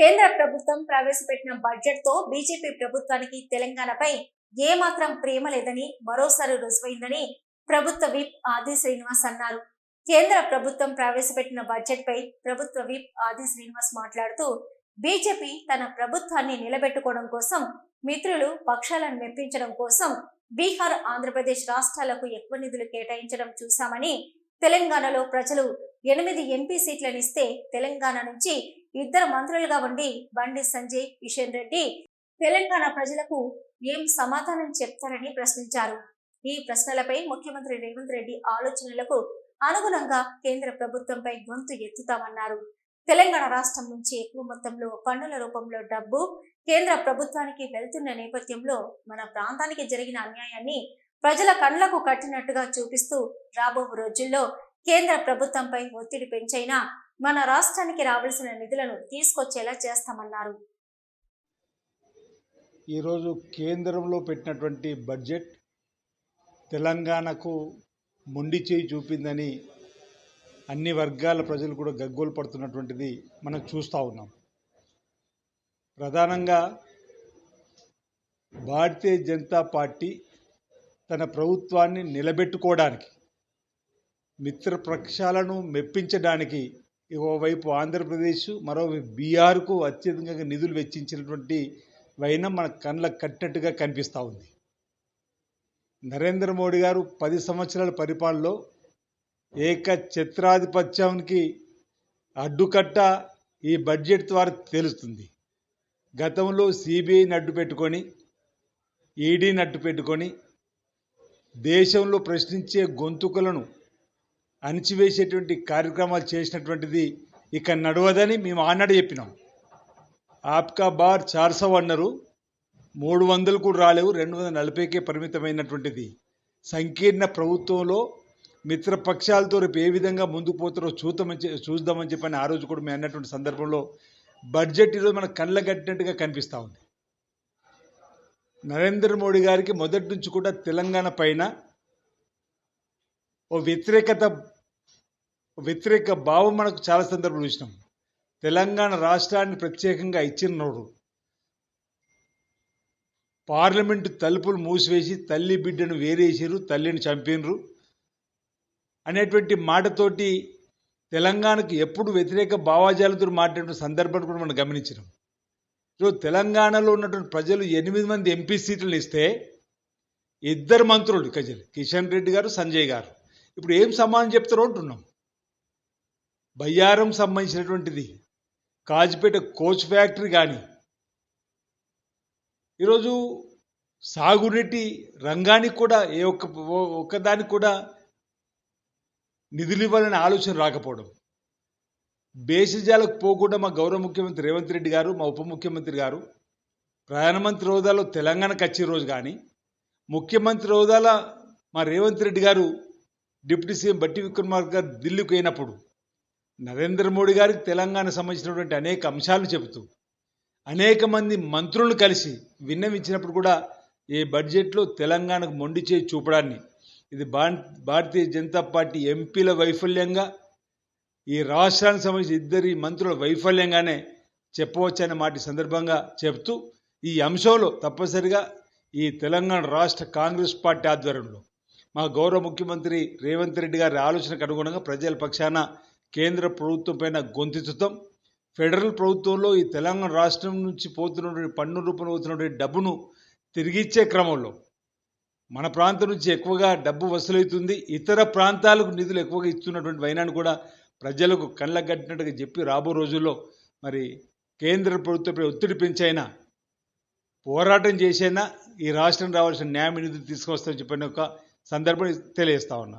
కేంద్ర ప్రభుత్వం ప్రవేశపెట్టిన బడ్జెట్తో బీజేపీ ప్రభుత్వానికి తెలంగాణపై ఏమాత్రం ప్రేమ లేదని మరోసారి రుజువైందని ప్రభుత్వ విప్ ఆది శ్రీనివాస్ అన్నారు. కేంద్ర ప్రభుత్వం ప్రవేశపెట్టిన బడ్జెట్ పై ప్రభుత్వ విప్ ఆది శ్రీనివాస్ మాట్లాడుతూ బీజేపీ తన ప్రభుత్వాన్ని నిలబెట్టుకోవడం కోసం మిత్రులు పక్షాలను మెప్పించడం కోసం బీహార్ ఆంధ్రప్రదేశ్ రాష్ట్రాలకు ఎక్కువ నిధులు కేటాయించడం చూశామని తెలంగాణలో ప్రజలు ఎనిమిది ఎంపీ సీట్లను ఇస్తే తెలంగాణ నుంచి ఇద్దరు మంత్రులుగా ఉండి బండి సంజయ్ కిషన్ రెడ్డి తెలంగాణ ప్రజలకు ఏం సమాధానం చెప్తారని ప్రశ్నించారు. ఈ ప్రశ్నలపై ముఖ్యమంత్రి రేవంత్ రెడ్డి ఆలోచనలకు అనుగుణంగా కేంద్ర ప్రభుత్వంపై గొంతు ఎత్తుతామన్నారు. తెలంగాణ రాష్ట్రం నుంచి ఎక్కువ మొత్తంలో పన్నుల రూపంలో డబ్బు కేంద్ర ప్రభుత్వానికి వెళ్తున్న నేపథ్యంలో మన ప్రాంతానికి జరిగిన అన్యాయాన్ని ప్రజల కండ్లకు కట్టినట్టుగా చూపిస్తూ రాబో రోజుల్లో కేంద్ర ప్రభుత్వంపై ఒత్తిడి పెంచైనా మన రాష్ట్రానికి రావాల్సిన నిధులను తీసుకొచ్చేలా చేస్తామన్నారు. ఈరోజు కేంద్రంలో పెట్టినటువంటి బడ్జెట్ తెలంగాణకు మొండి చేయి చూపిందని అన్ని వర్గాల ప్రజలు కూడా గగ్గోలు పడుతున్నటువంటిది మనం చూస్తూ ఉన్నాం. ప్రధానంగా భారతీయ జనతా పార్టీ తన ప్రభుత్వాన్ని నిలబెట్టుకోవడానికి మిత్రపక్షాలను మెప్పించడానికి ఓవైపు ఆంధ్రప్రదేశ్ మరో బీహార్కు అత్యధికంగా నిధులు వెచ్చించినటువంటి వైనం మన కళ్ళకు కట్టినట్టుగా కనిపిస్తూ ఉంది. నరేంద్ర మోడీ గారు పది సంవత్సరాల పరిపాలనలో ఏక చిత్రాధిపత్యానికి అడ్డుకట్ట ఈ బడ్జెట్ ద్వారా తెలుస్తుంది. గతంలో సిబిఐని అడ్డు పెట్టుకొని ఈడీని అడ్డు పెట్టుకొని దేశంలో ప్రశ్నించే గొంతుకులను అణిచివేసేటువంటి కార్యక్రమాలు చేసినటువంటిది ఇక నడవదని మేము ఆనాడు చెప్పినాం. ఆప్కా బార్ చార్సో అన్నారు. మూడు వందలు కూడా రాలేవు రెండు వందల నలభైకే పరిమితమైనటువంటిది. సంకీర్ణ ప్రభుత్వంలో మిత్రపక్షాలతో రేపు ఏ విధంగా ముందుకు పోతారో చూద్దామని చూద్దామని చెప్పని ఆ రోజు కూడా మేము అన్నటువంటి సందర్భంలో బడ్జెట్ ఈరోజు మన కళ్ళ కట్టినట్టుగా కనిపిస్తూ ఉంది. నరేంద్ర మోడీ గారికి మొదటి నుంచి కూడా తెలంగాణ పైన ఓ వ్యతిరేకత వ్యతిరేక భావం మనకు చాలా సందర్భాలు చూసినాం. తెలంగాణ రాష్ట్రాన్ని ప్రత్యేకంగా ఇచ్చినోడు. పార్లమెంటు తలుపులు మూసివేసి తల్లి బిడ్డను వేరేసారు తల్లిని చంపినరు అనేటువంటి మాటతోటి తెలంగాణకు ఎప్పుడు వ్యతిరేక భావాజాలతో మాట్లాడిన సందర్భాన్ని కూడా మనం గమనించినాం. ఈరోజు తెలంగాణలో ఉన్నటువంటి ప్రజలు ఎనిమిది మంది ఎంపీ సీట్లను ఇస్తే ఇద్దరు మంత్రులు కజలు కిషన్ రెడ్డి గారు సంజయ్ గారు. ఇప్పుడు ఏం సమానం చెప్తారో అంటున్నాం. బయ్యారం సంబంధించినటువంటిది కాజిపేట కోచ్ ఫ్యాక్టరీ కానీ ఈరోజు సాగునీటి రంగానికి కూడా ఏ ఒక్క ఒక్కదానికి కూడా నిధులు ఇవ్వాలనే ఆలోచన రాకపోవడం. బేసిజాలకు పోకుండా మా గౌరవ ముఖ్యమంత్రి రేవంత్ రెడ్డి గారు మా ఉప ముఖ్యమంత్రి గారు ప్రధానమంత్రి హోదాలో తెలంగాణకు వచ్చే రోజు కానీ ముఖ్యమంత్రి హోదాలో మా రేవంత్ రెడ్డి గారు డిప్యూటీ సీఎం బట్టి విక్రమార్క గారు ఢిల్లీకి పోయినప్పుడు నరేంద్ర మోడీ గారికి తెలంగాణ సంబంధించినటువంటి అనేక అంశాలను చెబుతూ అనేక మంది మంత్రులను కలిసి విన్నవించినప్పుడు కూడా ఈ బడ్జెట్లో తెలంగాణకు మొండి చేయి చూపడాన్ని ఇది భా భారతీయ జనతా పార్టీ ఎంపీల వైఫల్యంగా ఈ రాష్ట్రానికి సంబంధించి ఇద్దరి మంత్రుల వైఫల్యంగానే చెప్పవచ్చనే మాట సందర్భంగా చెప్తూ ఈ అంశంలో తప్పనిసరిగా ఈ తెలంగాణ రాష్ట్ర కాంగ్రెస్ పార్టీ ఆధ్వర్యంలో మా గౌరవ ముఖ్యమంత్రి రేవంత్ రెడ్డి గారి ఆలోచనకు అనుగుణంగా ప్రజల పక్షాన కేంద్ర ప్రభుత్వం పైన గొంతెత్తుతాం. ఫెడరల్ ప్రభుత్వంలో ఈ తెలంగాణ రాష్ట్రం నుంచి పోతున్నటువంటి పన్ను రూపంలో పోతున్నటువంటి డబ్బును తిరిగిచ్చే క్రమంలో మన ప్రాంతం నుంచి ఎక్కువగా డబ్బు వసూలవుతుంది. ఇతర ప్రాంతాలకు నిధులు ఎక్కువగా ఇస్తున్నటువంటి వైనాన్ని కూడా ప్రజలకు కళ్ళగట్టినట్టుగా చెప్పి రాబో రోజుల్లో మరి కేంద్ర ప్రభుత్వంపై ఒత్తిడి పెంచైనా పోరాటం చేసైనా ఈ రాష్ట్రం రావాల్సిన న్యాయ నిధులు తీసుకొస్తామని చెప్పిన ఒక సందర్భం తెలియజేస్తా ఉన్నా.